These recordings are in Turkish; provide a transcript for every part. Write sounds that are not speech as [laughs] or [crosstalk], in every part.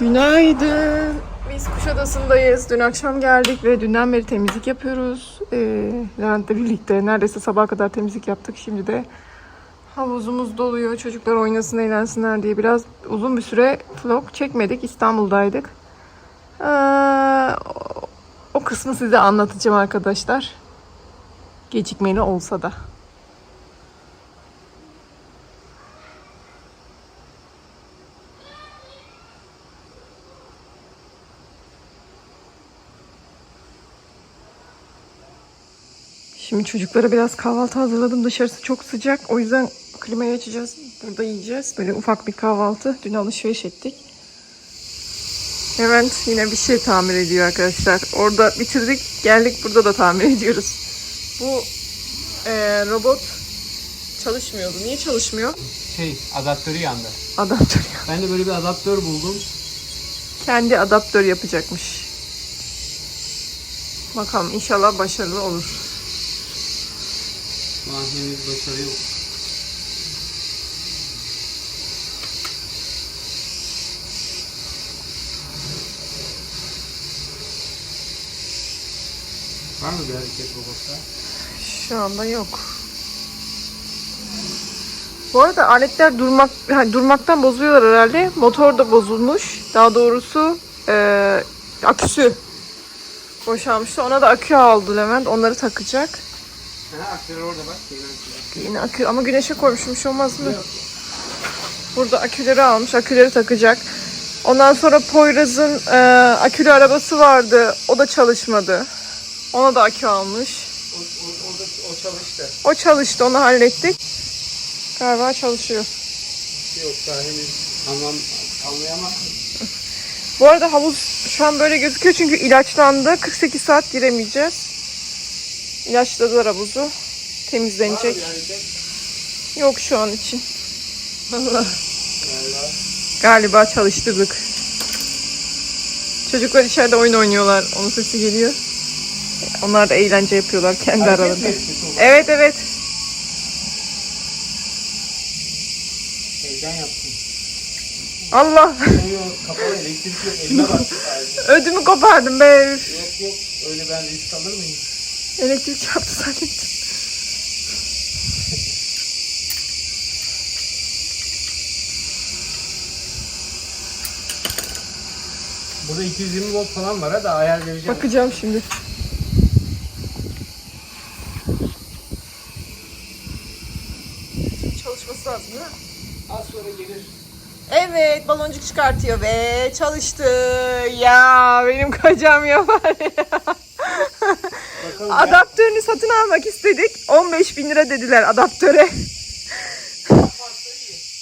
Günaydın. Biz Kuşadası'ndayız. Dün akşam geldik ve dünden beri temizlik yapıyoruz. Ee, Levent'le birlikte neredeyse sabaha kadar temizlik yaptık. Şimdi de havuzumuz doluyor. Çocuklar oynasın, eğlensinler diye biraz uzun bir süre vlog çekmedik. İstanbul'daydık. Ee, o kısmı size anlatacağım arkadaşlar. Gecikmeli olsa da. Şimdi çocuklara biraz kahvaltı hazırladım. Dışarısı çok sıcak. O yüzden klimayı açacağız. Burada yiyeceğiz. Böyle ufak bir kahvaltı. Dün alışveriş ettik. Levent yine bir şey tamir ediyor arkadaşlar. Orada bitirdik. Geldik burada da tamir ediyoruz. Bu eee, robot çalışmıyordu. Niye çalışmıyor? Şey adaptörü yandı. Adaptör. Ben de böyle bir adaptör buldum. Kendi adaptör yapacakmış. Bakalım inşallah başarılı olur. Şu başarı yok. Var mı bir hareket robotta? Şu anda yok. Bu arada aletler durmak yani durmaktan bozuyorlar herhalde. Motor da bozulmuş. Daha doğrusu eee, aküsü boşalmıştı. Ona da akü aldı Levent. Onları takacak. Orada bak. Yine akü ama güneşe koymuşum bir şey olmaz mı? Burada aküleri almış. Aküleri takacak. Ondan sonra Poyraz'ın eee, akülü arabası vardı. O da çalışmadı. Ona da akü almış. O, o, o, da, o çalıştı. O çalıştı. Onu hallettik. Galiba çalışıyor. Yok daha henüz anlam, anlayamazsın. Bu arada havuz şu an böyle gözüküyor çünkü ilaçlandı. 48 saat giremeyeceğiz. İlaçladılar havuzu. Temizlenecek. Yok şu an için. Allah. Galiba çalıştırdık. Çocuklar içeride oyun oynuyorlar. Onun sesi geliyor. Onlar da eğlence yapıyorlar kendi Hareket aralarında. Evet evet. Heyecan yaptım. Allah. Kapalı elektrik yok. [laughs] Ödümü kopardım be. Yok yok öyle ben risk alır mıyım? Elektrik çarptı zannettim. Burada 220 volt falan var ha da ayar vereceğim. Bakacağım şimdi. Çalışması lazım değil mi? Az sonra gelir. Evet baloncuk çıkartıyor ve çalıştı. Ya benim kocam yapar ya. [laughs] Bakalım ya. Adaptörünü satın almak istedik. 15 bin lira dediler adaptöre.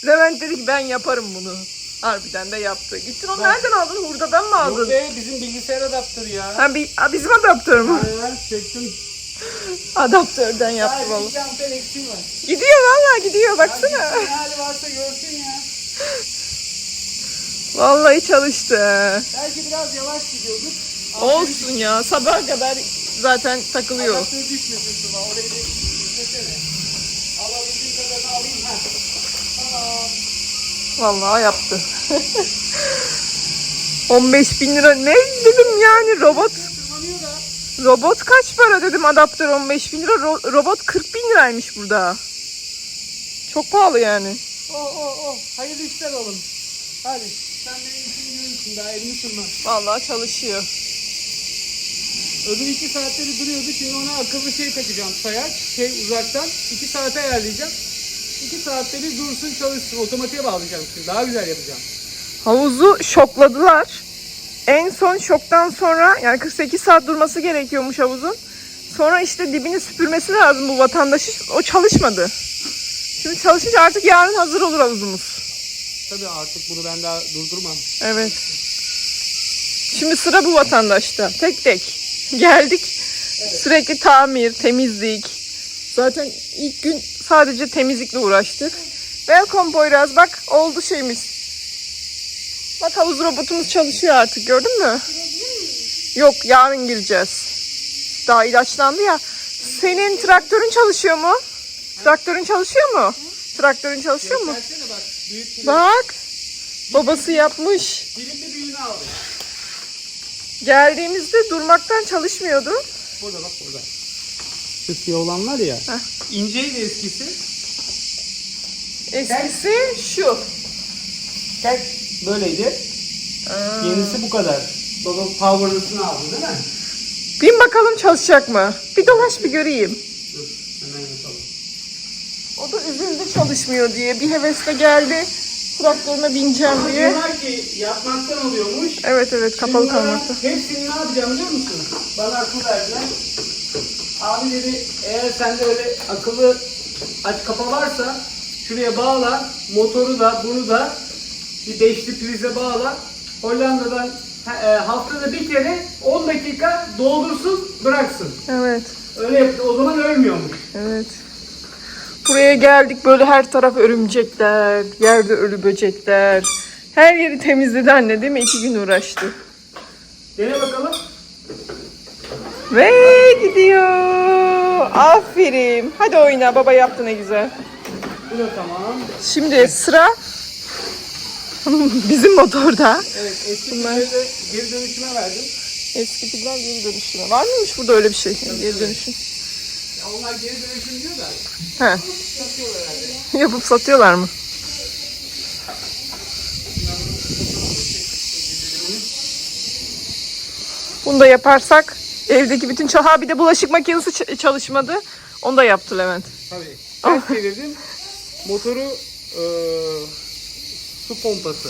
Levent dedi ki ben yaparım bunu. Harbiden de yaptı. Gittin onu nereden aldın? Hurdadan mı Yok aldın? be bizim bilgisayar adaptörü ya. Ha, bir, ha, bizim adaptör mü? Aynen çektim. Adaptörden yaptı Sadece valla. iki amper eksiğim var. Gidiyor valla gidiyor baksana. Hadi ne hali varsa görsün ya. Vallahi çalıştı. Belki biraz yavaş gidiyorduk. Olsun ya sabaha kadar zaten takılıyor. Adaptör düşmesin Sıla. Orayı bir düzlesene. Alabildiğim kadarını alayım. Ha. Tamam. Vallahi yaptı. [laughs] 15 bin lira ne dedim yani robot Tırmanıyor da. robot kaç para dedim adaptör 15 bin lira ro- robot 40 bin liraymış burada. Çok pahalı yani. Oh oh oh. Hayırlı işler oğlum. Hadi. Sen benim işimi görürsün. Daha elini sürme. Vallahi çalışıyor. Öbür iki saatleri duruyordu. Şimdi ona akıllı şey takacağım. Sayaç. Şey uzaktan. iki saate ayarlayacağım. İki saatleri dursun çalışsın. Otomatiğe bağlayacağım şimdi. Daha güzel yapacağım. Havuzu şokladılar. En son şoktan sonra yani 48 saat durması gerekiyormuş havuzun. Sonra işte dibini süpürmesi lazım bu vatandaşın. O çalışmadı. Şimdi çalışınca artık yarın hazır olur havuzumuz. Tabii artık bunu ben daha durdurmam. Evet. Şimdi sıra bu vatandaşta. Tek tek. [laughs] Geldik. Sürekli tamir, temizlik. Zaten ilk gün sadece temizlikle uğraştık. Welcome Poyraz. Bak oldu şeyimiz. Bak havuz robotumuz çalışıyor artık gördün mü? Yok yarın gireceğiz. Daha ilaçlandı ya. Senin traktörün çalışıyor mu? Traktörün çalışıyor mu? Traktörün çalışıyor mu? Bak. Babası yapmış. Dilimli büyüğünü aldık. Geldiğimizde durmaktan çalışmıyordu. Burada bak burada. Şu siyah olan var ya. Heh. İnceydi eskisi. Eskisi şu. Tek böyleydi. Yenisi bu kadar. Baba powerlısını aldı değil mi? Bin bakalım çalışacak mı? Bir dolaş bir göreyim. Dur hemen yapalım. O da üzüldü çalışmıyor diye. Bir hevesle geldi. Traktörüne bineceğim diye. diyorlar ki yapmaktan oluyormuş. Evet evet kapalı bana kalmakta. Hepsini ne yapacağım biliyor musun? Bana akıl verdiler. Abi dedi eğer sende öyle akıllı aç kapa varsa şuraya bağla motoru da bunu da bir beşli prize bağla. Hollanda'dan e, haftada bir kere 10 dakika doldursun bıraksın. Evet. Öyle yaptı o zaman ölmüyormuş. Evet. Buraya geldik böyle her taraf örümcekler, yerde ölü böcekler. Her yeri temizledi anne değil mi? İki gün uğraştı. Dene bakalım. Ve gidiyor. Aferin. Hadi oyna. Baba yaptı ne güzel. Bu da tamam. Şimdi sıra [laughs] bizim motorda. Evet eski Bunlar- geri dönüşüme verdim. Eski geri dönüşüme. Var mıymış burada öyle bir şey? Geri dönüşüm. Onlar geri dönüşüm diyor da He. herhalde. Yapıp satıyorlar mı? Bunu da yaparsak evdeki bütün çal ha bir de bulaşık makinesi ç- çalışmadı. Onu da yaptı Levent. Tabii. Ben çevirdim. Motoru eee su pompası.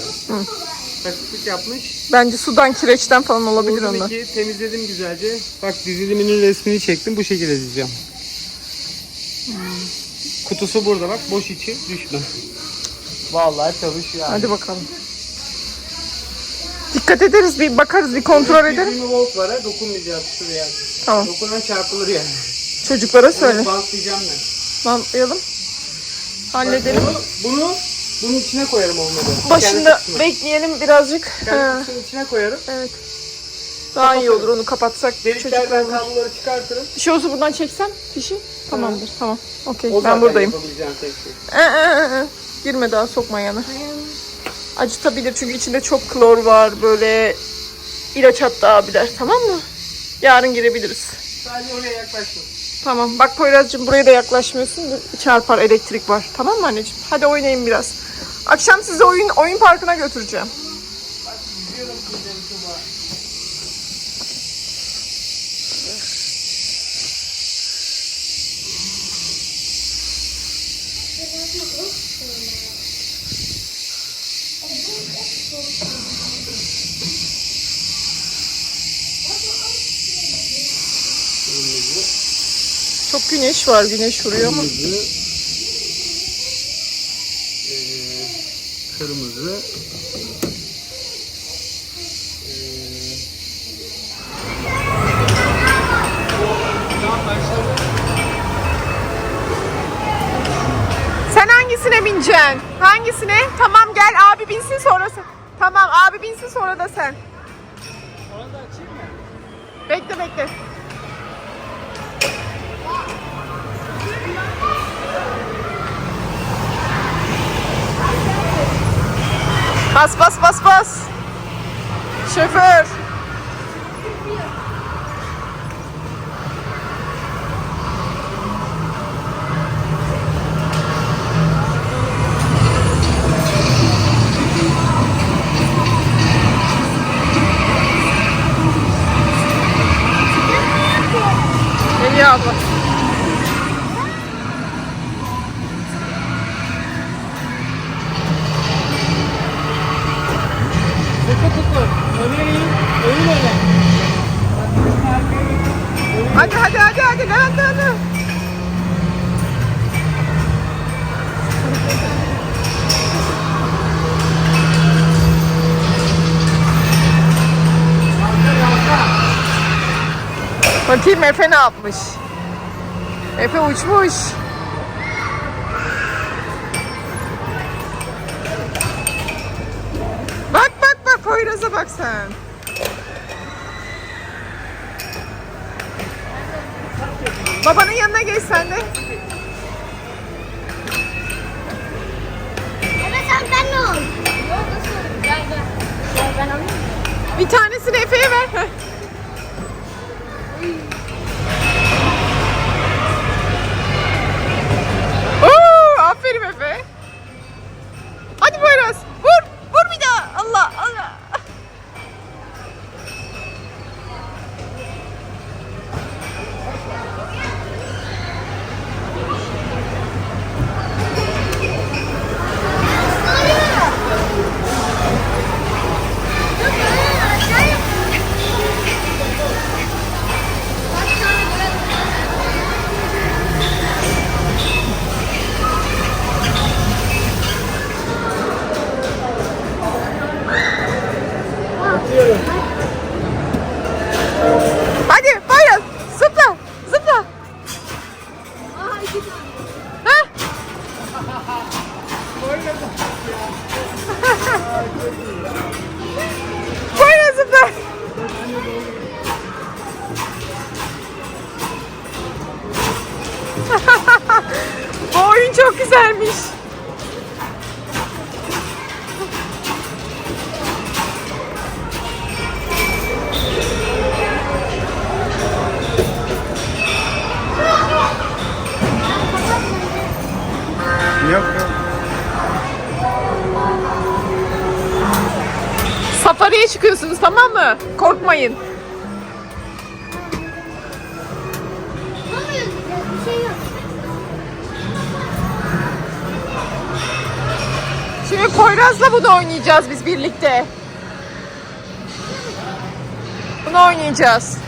Takıklık yapmış. Bence sudan kireçten falan olabilir onlar. Buradaki temizledim güzelce. Bak diziliminin resmini çektim. Bu şekilde dizeceğim. Kutusu burada bak. Boş içi. Düşme. Vallahi çalışıyor. Hadi bakalım. Dikkat ederiz bir bakarız bir kontrol ederim. 20 volt var ha. Dokunmayacağız şuraya. Tamam. Dokunan çarpılır yani. Çocuklara söyle. Onu bantlayacağım ben. Bantlayalım. Halledelim. Bunu, bunu bunun içine koyarım olmadı. Başında bekleyelim birazcık. Kendi Ha, kutusunun içine koyarım. evet. Daha iyi olur onu kapatsak. Deliklerden Çocuklar. kabloları çıkartırım. Bir şey olsa buradan çeksem fişi. Tamamdır. Tamam. Okey. O Ben zaten buradayım. yapabileceğim tek şey. Ee, ee, ee. Girme daha sokma yana. Acıtabilir çünkü içinde çok klor var. Böyle ilaç attı abiler. Tamam mı? Yarın girebiliriz. Sadece oraya yaklaştım. Tamam. Bak Poyraz'cığım buraya da yaklaşmıyorsun. Bu Çarpar elektrik var. Tamam mı anneciğim? Hadi oynayın biraz. Akşam sizi oyun oyun parkına götüreceğim. Güneş var. Güneş vuruyor ama. Kırmızı. Ee, kırmızı. Sen hangisine bineceksin? Hangisine? Tamam gel abi binsin sonra sen. Tamam abi binsin sonra da sen. Onu da açayım mı? Bekle bekle. Bas bas bas bas. Şoför. Bakayım Efe ne yapmış. Efe uçmuş. Bak bak bak Poyraz'a bak sen. Babanın yanına geç sen de. Bir tanesini Efe'ye ver. Thank you. Yok. Safari'ye çıkıyorsunuz tamam mı? Korkmayın. Şimdi Poyraz'la bunu oynayacağız biz birlikte. Bunu oynayacağız.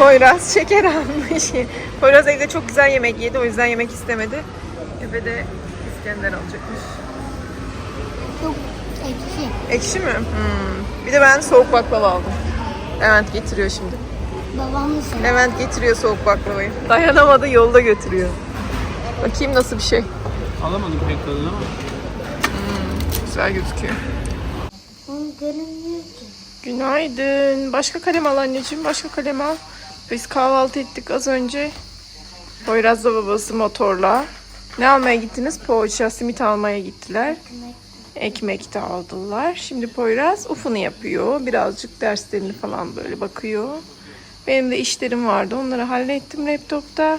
Poyraz şeker almış. [laughs] Poyraz evde çok güzel yemek yedi o yüzden yemek istemedi. Efe de İskender alacakmış. Çok ekşi. Ekşi mi? Hmm. Bir de ben soğuk baklava aldım. Levent getiriyor şimdi. Babamın seni. Levent getiriyor soğuk baklavayı. Dayanamadı yolda götürüyor. Bakayım nasıl bir şey. Alamadım pek tadını ama. Güzel gözüküyor. Onu görünmüyor ki. Günaydın. Başka kalem al anneciğim. Başka kalem al. Biz kahvaltı ettik az önce. Poyraz'la babası motorla. Ne almaya gittiniz? Poğaça, simit almaya gittiler. Ekmek de aldılar. Şimdi Poyraz ufunu yapıyor. Birazcık derslerini falan böyle bakıyor. Benim de işlerim vardı. Onları hallettim laptopta.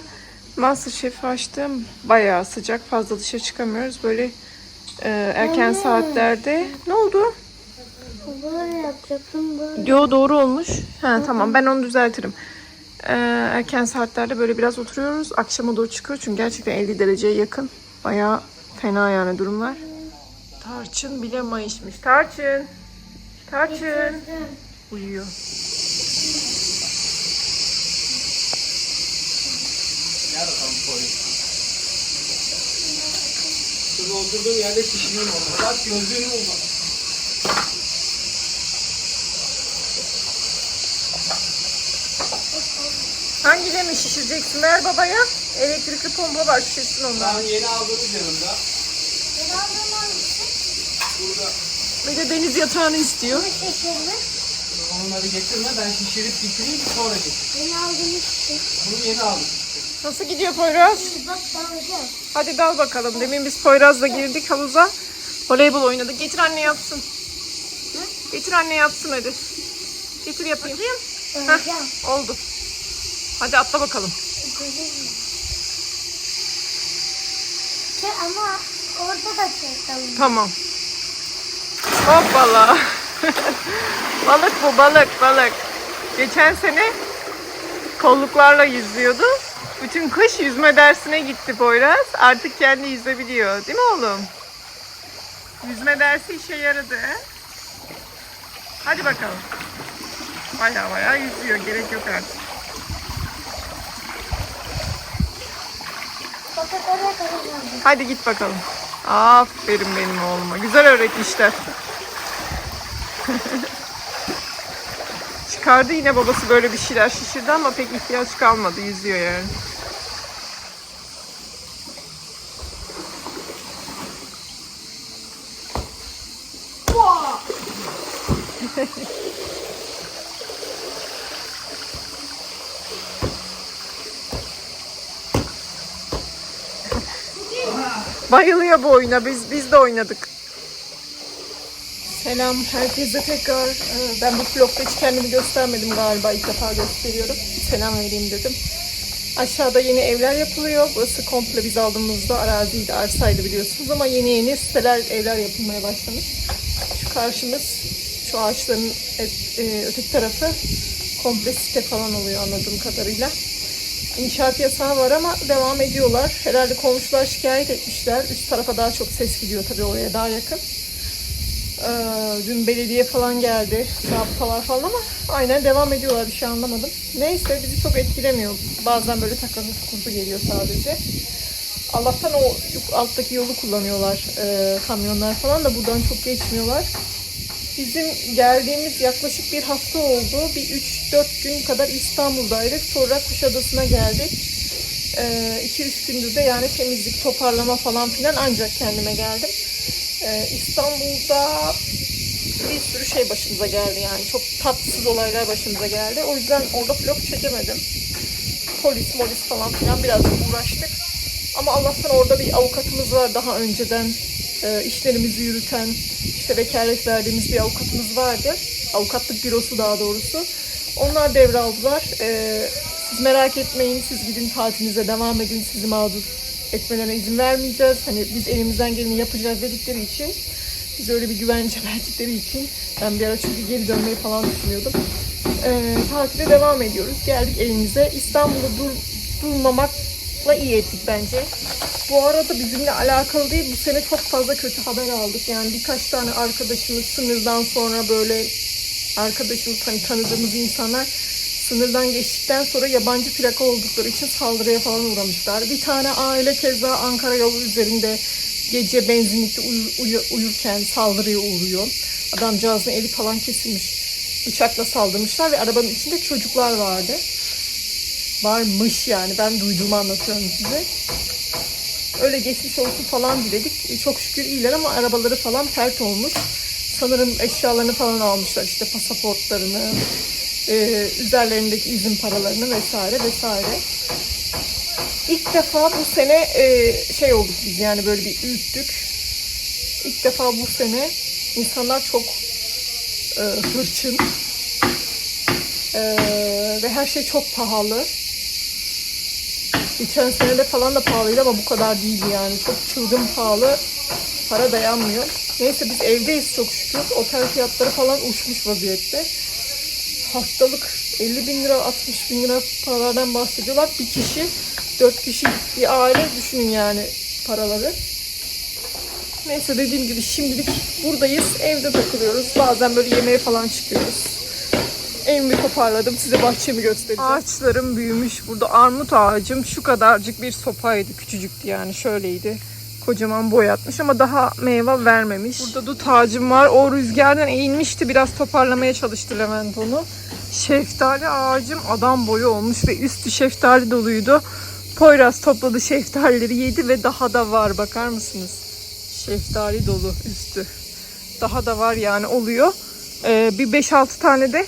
Masterchef açtım. Bayağı sıcak. Fazla dışarı çıkamıyoruz. Böyle e, erken saatlerde. Ne oldu? böyle yapacaktım böyle. Yo doğru olmuş. Ha tamam ben onu düzeltirim. Ee, erken saatlerde böyle biraz oturuyoruz. Akşama doğru çıkıyor çünkü gerçekten 50 dereceye yakın. Bayağı fena yani durumlar. Tarçın bile mayışmış. Tarçın. Tarçın. Uyuyor. Şurada oturduğum yerde şişireyim onu. Bak gözlüğünü bulma. Şişireceksin? Ver babaya. Elektrikli pompa var şişirsin ondan. Ben yeni aldığımız yanımda. Aldım hangisi? Burada. Bir de deniz yatağını istiyor. Bu şekerli. Onları getirme ben şişirip bitireyim sonra getir. Ben aldım işte. Bunu yeni aldım. Nasıl gidiyor Poyraz? Bak dalacağım. Hadi dal bakalım. Demin biz Poyraz'la girdik havuza. Voleybol oynadık. Getir anne yapsın. Getir anne yapsın hadi. Getir yapayım. Heh, oldu. Hadi atla bakalım. Şey ama orada da şey dalacağım. Tamam. Hoppala. [laughs] balık bu balık balık. Geçen sene kolluklarla yüzüyordu. Bütün kış yüzme dersine gitti Poyraz. Artık kendi yüzebiliyor. Değil mi oğlum? Yüzme dersi işe yaradı. Hadi bakalım. Baya baya yüzüyor. Gerek yok artık. Hadi git bakalım. Aferin benim oğluma. Güzel öğretmişler. [laughs] Çıkardı yine babası böyle bir şeyler şişirdi ama pek ihtiyaç kalmadı. Yüzüyor yani. Bayılıyor bu oyuna. Biz biz de oynadık. Selam herkese tekrar. Ee, Ben bu vlogda hiç kendimi göstermedim galiba. ilk defa gösteriyorum. Selam vereyim dedim. Aşağıda yeni evler yapılıyor. Burası komple biz aldığımızda araziydi, arsaydı biliyorsunuz ama yeni yeni siteler, evler yapılmaya başlamış. Şu karşımız, şu ağaçların e, öteki tarafı komple site falan oluyor anladığım kadarıyla. İnşaat yasağı var ama devam ediyorlar. Herhalde komşular şikayet etmişler. Üst tarafa daha çok ses gidiyor tabii oraya daha yakın. Ee, dün belediye falan geldi. Zabıtalar falan ama aynen devam ediyorlar. Bir şey anlamadım. Neyse bizi çok etkilemiyor. Bazen böyle takıntı kurdu geliyor sadece. Allah'tan o alttaki yolu kullanıyorlar e, kamyonlar falan da buradan çok geçmiyorlar. Bizim geldiğimiz yaklaşık bir hafta oldu. Bir 3-4 gün kadar İstanbul'daydık. Sonra Kuşadası'na geldik. 2-3 gündür de yani temizlik, toparlama falan filan ancak kendime geldim. Ee, İstanbul'da bir sürü şey başımıza geldi yani. Çok tatsız olaylar başımıza geldi. O yüzden orada vlog çekemedim. Polis, molis falan filan birazcık uğraştık. Ama Allah'tan orada bir avukatımız var daha önceden e, işlerimizi yürüten, işte vekalet verdiğimiz bir avukatımız vardı. Avukatlık bürosu daha doğrusu. Onlar devraldılar. E, siz merak etmeyin, siz gidin tatilinize devam edin, sizi mağdur etmelerine izin vermeyeceğiz. Hani biz elimizden geleni yapacağız dedikleri için, biz öyle bir güvence [laughs] verdikleri için, ben bir ara çünkü geri dönmeyi falan düşünüyordum. E, tatile devam ediyoruz. Geldik evimize. İstanbul'da dur, durmamakla iyi ettik bence. Bu arada bizimle alakalı değil, bu sene çok fazla kötü haber aldık. Yani birkaç tane arkadaşımız sınırdan sonra böyle arkadaşımız hani tanıdığımız insanlar sınırdan geçtikten sonra yabancı plaka oldukları için saldırıya falan uğramışlar. Bir tane aile keza Ankara yolu üzerinde gece benzinlikte uyu- uyu- uyurken saldırıya uğruyor. Adamcağızın eli falan kesilmiş. Bıçakla saldırmışlar ve arabanın içinde çocuklar vardı. Varmış yani ben duyduğumu anlatıyorum size. Öyle geçmiş olsun falan diledik. E, Çok şükür iyiler ama arabaları falan pert olmuş. Sanırım eşyalarını falan almışlar işte pasaportlarını, e, üzerlerindeki izin paralarını vesaire vesaire. İlk defa bu sene e, şey olduk biz yani böyle bir ürktük. İlk defa bu sene insanlar çok e, hırçın E, ve her şey çok pahalı. Geçen sene de falan da pahalıydı ama bu kadar değildi yani. Çok çılgın pahalı. Para dayanmıyor. Neyse biz evdeyiz çok şükür. Otel fiyatları falan uçmuş vaziyette. Haftalık 50 bin lira 60 bin lira paralardan bahsediyorlar. Bir kişi 4 kişi bir aile düşünün yani paraları. Neyse dediğim gibi şimdilik buradayız. Evde takılıyoruz. Bazen böyle yemeğe falan çıkıyoruz. Evimi toparladım. Size bahçemi göstereceğim. Ağaçlarım büyümüş. Burada armut ağacım şu kadarcık bir sopaydı. Küçücüktü yani şöyleydi. Kocaman boyatmış ama daha meyve vermemiş. Burada dut ağacım var. O rüzgardan eğilmişti. Biraz toparlamaya çalıştı Levent onu. Şeftali ağacım adam boyu olmuş ve üstü şeftali doluydu. Poyraz topladı şeftalileri yedi ve daha da var bakar mısınız? Şeftali dolu üstü. Daha da var yani oluyor. Ee, bir 5-6 tane de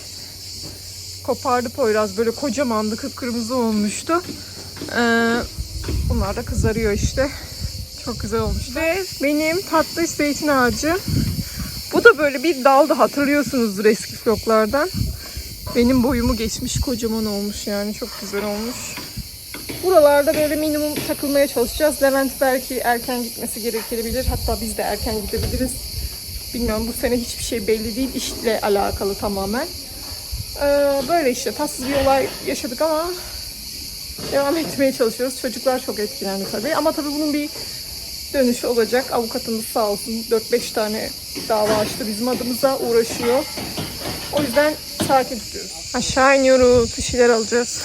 kopardı Poyraz. Böyle kocamandı kıpkırmızı olmuştu. Ee, bunlar da kızarıyor işte. Çok güzel olmuş. Ve benim tatlış zeytin ağacı. Bu da böyle bir daldı hatırlıyorsunuzdur eski vloglardan. Benim boyumu geçmiş kocaman olmuş yani çok güzel olmuş. Buralarda böyle minimum takılmaya çalışacağız. Levent belki erken gitmesi gerekebilir. Hatta biz de erken gidebiliriz. Bilmiyorum bu sene hiçbir şey belli değil. İşle alakalı tamamen. Ee, böyle işte tatsız bir olay yaşadık ama devam etmeye çalışıyoruz. Çocuklar çok etkilendi tabii. Ama tabii bunun bir dönüşü olacak. Avukatımız sağ olsun 4-5 tane dava açtı bizim adımıza uğraşıyor. O yüzden sakin tutuyoruz. Aşağı iniyoruz. Bir şeyler alacağız.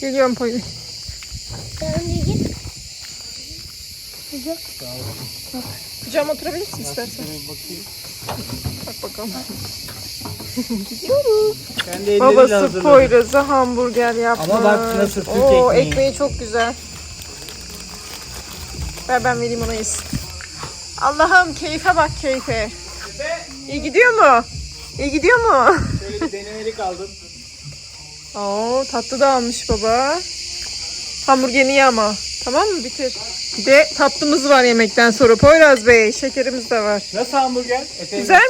Geliyorum Poli. Sen önce git. Güzel. Kucağıma oturabilir misin istersen? bakayım. Bak bakalım. Kendi elleriyle Babası hazırladı. Poyraz'a hamburger yapmış. Ama bak nasıl Türk Oo, ekmeği. ekmeği çok güzel. Ver ben vereyim ona yesin. Allah'ım keyfe bak keyfe. İyi gidiyor mu? İyi gidiyor mu? şöyle bir denemelik aldım. Oo tatlı da almış baba. Hamburgerini ye ama. Tamam mı? Bitir. Bir de tatlımız var yemekten sonra. Poyraz Bey şekerimiz de var. Nasıl hamburger? Efe Güzel mi?